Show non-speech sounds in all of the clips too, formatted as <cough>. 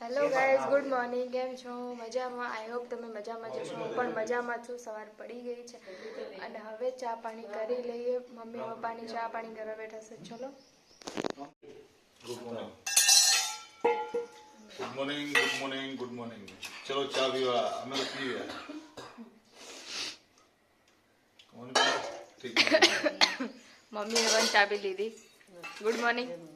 Hello guys good morning કેમ છો? મજામાં? આઈ હોપ તમે મજામાં જશો હું પણ મજામાં છું. સવાર પડી ગઈ છે. અને હવે ચા પાણી કરી લઈએ. મમ્મી પપ્પાની ચા પાણી કરવા બેઠા છે. ચલો. Good morning good morning good morning ચલો ચા પીવા. અમે પીએ? <laughs> મમ્મીએ પણ ચા પી લીધી. ગુડ મોર્નિંગ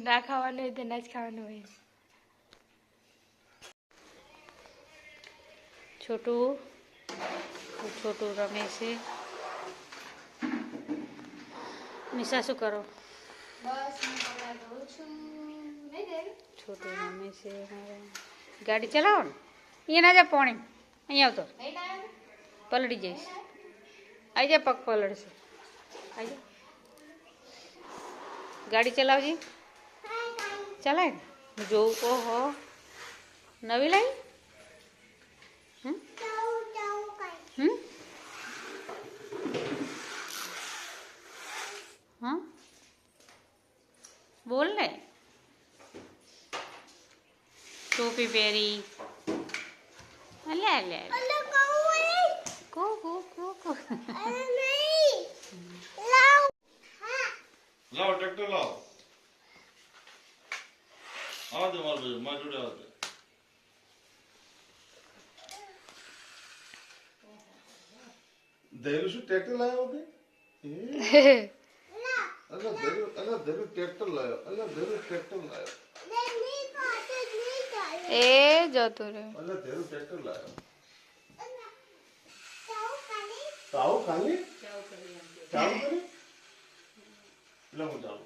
ના ખાવાનું હોય તો ના જ ખાવાનું હોય છોટું છોટું રમે છે નિશા શું કરો બસ હું કપડાં ધોઉં છું નહીં દેવી છોટું રમે છે મારે ગાડી ચલાવો ને અહીંયા ના જા પોણી અહીંયા આવતો નહીં ના પલળી જઈશ આવી જા પગ પલળશે આવી જા ગાડી ચલાવજે चलाएगा जो को हो। नवी लाई? हम्म? हम्म? हाँ? बोल रहे? टोपी पेरी अले अले को को को को। नहीं। लाओ। हाँ। लाओ ट्रैक्टर लाओ। Hadi mal bacım, macul hadi. देवी से ट्रैक्टर लाया होते अल्लाह देवी अल्लाह देवी ट्रैक्टर लाया अल्लाह देवी ट्रैक्टर लाया ए जा तो रे अल्लाह देवी ट्रैक्टर लाया ताऊ खाली ताऊ खाली ताऊ खाली लो जाओ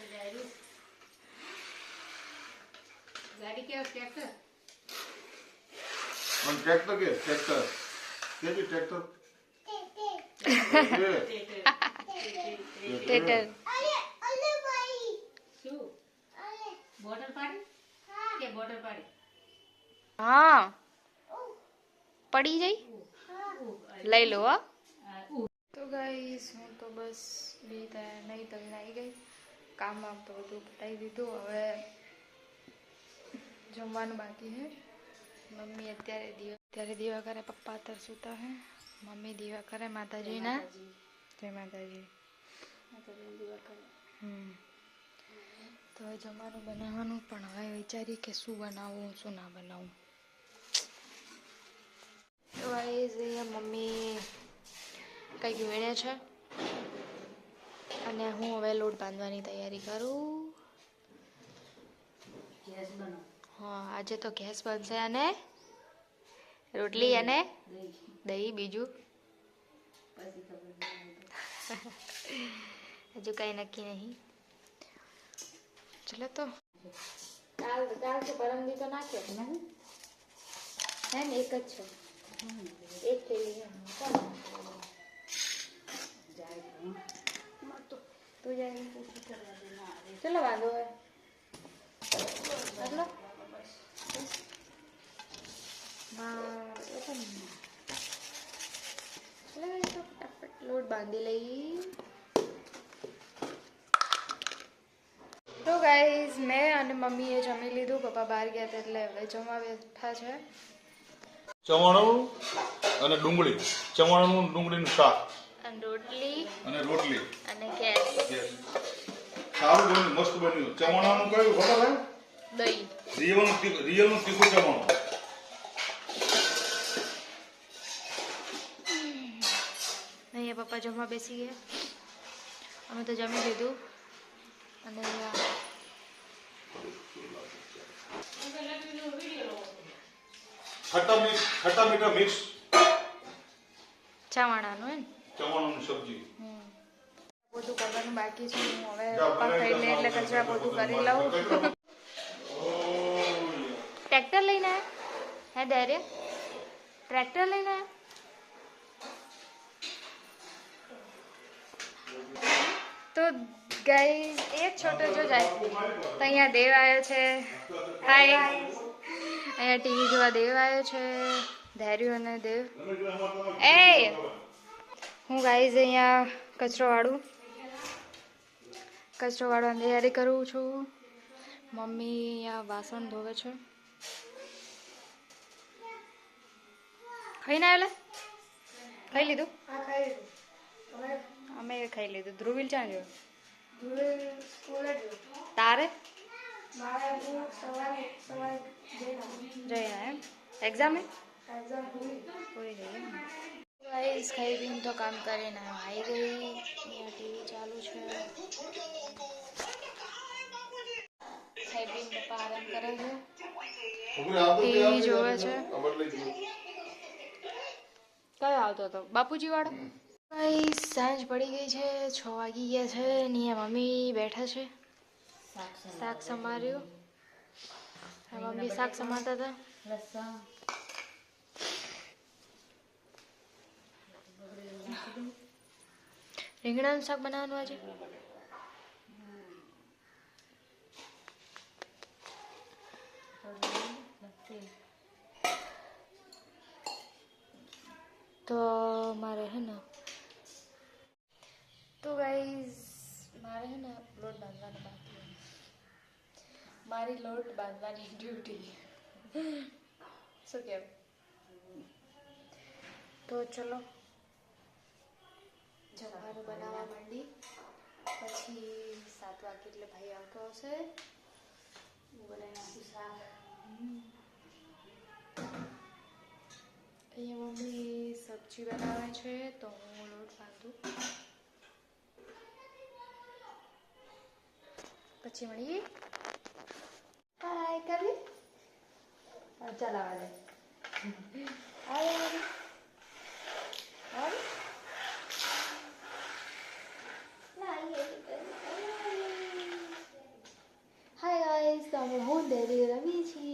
हो जाएगी गाड़ी क्या ट्रैक्टर हम ट्रैक्टर के ट्रैक्टर के जी ट्रैक्टर ट्रैक्टर बॉटल पाड़ी? क्या बॉटल पाड़ी? हाँ।, हाँ। पड़ी जाई? ले लो हाँ। आ तो गाई इसमें तो बस यही था नहीं तो नहीं गई કામ વામ તો બધું પટાઈ દીધું. હવે જમવાનું બાકી હે. મમ્મી અત્યારે દીવા અત્યારે દીવા કરે પપ્પા અત્યારે સૂતા હે. મમ્મી દીવા કરે માતાજીના. જય માતાજી. હમ. તો હવે જમવાનું બનાવવાનું પણ હવે વિચારીએ કે શું બનાવવું શું ના બનાવવું તો એ મમ્મી કંઈક વીણે છે. અને હું હવે લોટ બાંધવાની તૈયારી કરું. હા આજે તો ગેસ બનશે અને રોટલી અને દહીં. બીજું. <laughs> હજુ કાંઈ નક્કી નહીં. ચલો તો. કાલ કાલ તો તો નાખ્યો નહીં હે? ને એક જ છે. એક થેલી જાય તો જાય ચલો હોય આટલો ફટાફટ લોટ બાંધી લઈ તો ગાઈઝ મેં અને મમ્મીએ જમી લીધું પપ્પા બહાર ગયા હતા એટલે હવે જમવા બેઠા છે ચવાણું અને ડુંગળી ચવાણું ડુંગળીનું શાક અને રોટલી અને રોટલી અને ગેસ Yes. સારું બન્યું મસ્ત બન્યું ચવાણાનું કયું ખબર હે દહીં રિયલનું તીખ- રિયલનું તીખું ચવાણું અહીંયા પપ્પા જમવા બેસી ગયા અમે તો જમી લીધું અને અહીંયા ખટ્ટા મિક્સ ખટ્ટા મીઠા મિક્સ ચવાણાનું હે ને ચવાણાની સબ્જી હમ. બધું કરવાનું બાકી છે. હું હવે પપ્પા લે એટલે કચરા બધું કરી લઉં. ટ્રેક્ટર લઈને હે ડેરે ટ્રેક્ટર લઈને તો ગાઈઝ એ જ છોટો જો જાય. તો અહીંયા દેવ આવ્યો છે. હાય અહીંયા ટીવી જોવા દેવ આવ્યો છે. ધૈર્ય અને દેવ. એ હું ગાઈઝ અહીંયા કચરો વાળું કચરો વાળવાની તૈયારી કરું છું. મમ્મી આ વાસણ ધોવે છે. ખાઈ ના એટલે ખાઈ લીધું? અમે ખાઈ લીધું. ધ્રુવિલ ચાં જોયું તારે? જઈને એમ? એક્ઝામ પૂરી. એમ ગાઈસ ખાઈ પીને તો કામ કરીને આવી ગઈ અહીંયા ટીવી ચાલુ છે ખાઈ પીને પપ્પા આરામ કરે છે ઉભી આવતો તે ટીવી આવતી જોવે નથી. છે. આ બદલાઈ ગયું. કયો આવતો હતો બાપુજી વાળો ભાઈ સાંજ પડી ગઈ છે છ વાગી ગયા છે ને અહીંયા મમ્મી બેઠા છે શાક સમાર્યું આ મમ્મી શાક સમારતા હતા લસણ રીંગણાનું શાક બનાવવાનું આજે? તો મારે હે ને તો ગાઈઝ મારે હે ને લોટ બાંધવાનો બાકી મારી લોટ બાંધવાની ડ્યુટી શું કહેવું તો ચલો. જમવાનું બનાવવા માંડી. પછી સાત વાગે એટલે ભાઈ આવતો હશે. હું બનાવી નાખું શાક. અહીંયા મમ્મી સબ્જી બનાવે છે તો હું લોટ બાંધું. પછી મળીએ. હાય કરી ચાલ આવા દે. આવે da una Honda dei miei amici.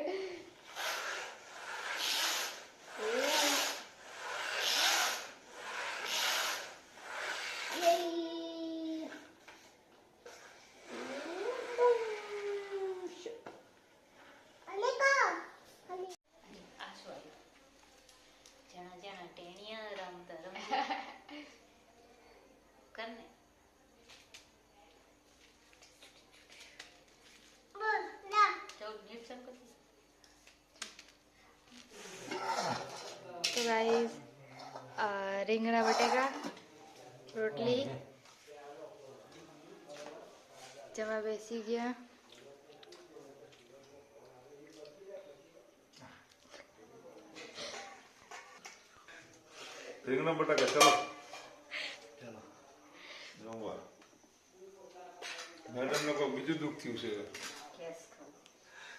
तो गाइस रिंगड़ा बटेगा रोटली जमा बेसी गया। रिंगड़ा बटेगा चलो। चलो। मैडम ने को बिजु दुख थी उसे।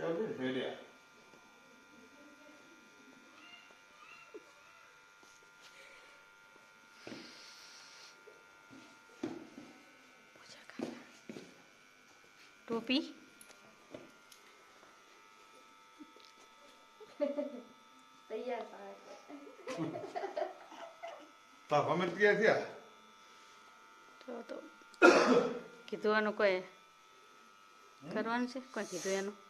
ત્યાં સુધી ટોપી તફામત ક્યાં કોઈ કરવાનું છે? કોઈ કીધું એનું?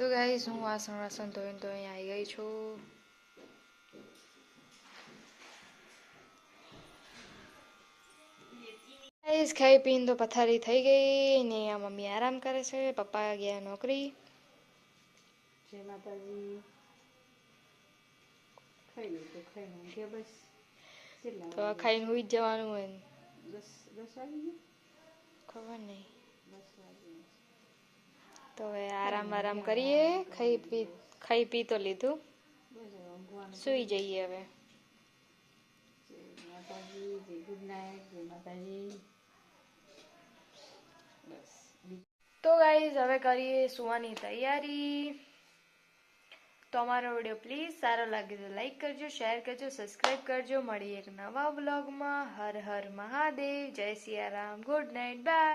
તો ગાઈસ હું વાસણ વાસણ ધોઈને તો અહીંયા આવી ગઈ છું. ગાઈસ ખાઈ પીને તો પથારી થઈ ગઈ ને આ મમ્મી આરામ કરે છે પપ્પા ગયા નોકરી. જય માતાજી. ખાઈ લીધું ખાઈને કે બસ તો ખાઈને હુઈ જવાનું હોય બસ બસ આવી ખબર નહીં. બસ વાગી. તો હવે આરામ આરામ કરીએ. ખાઈ પી ખાઈ પી તો લીધું. સુઈ જઈએ હવે. તો ગાઈઝ હવે કરીએ સુવાની તૈયારી. તો અમારો વીડિયો પ્લીઝ સારો લાગે તો લાઈક કરજો શેર કરજો સબસ્ક્રાઈબ કરજો. મળીએ એક નવા બ્લોગમાં હર હર મહાદેવ. જય સિયારામ. Good night bye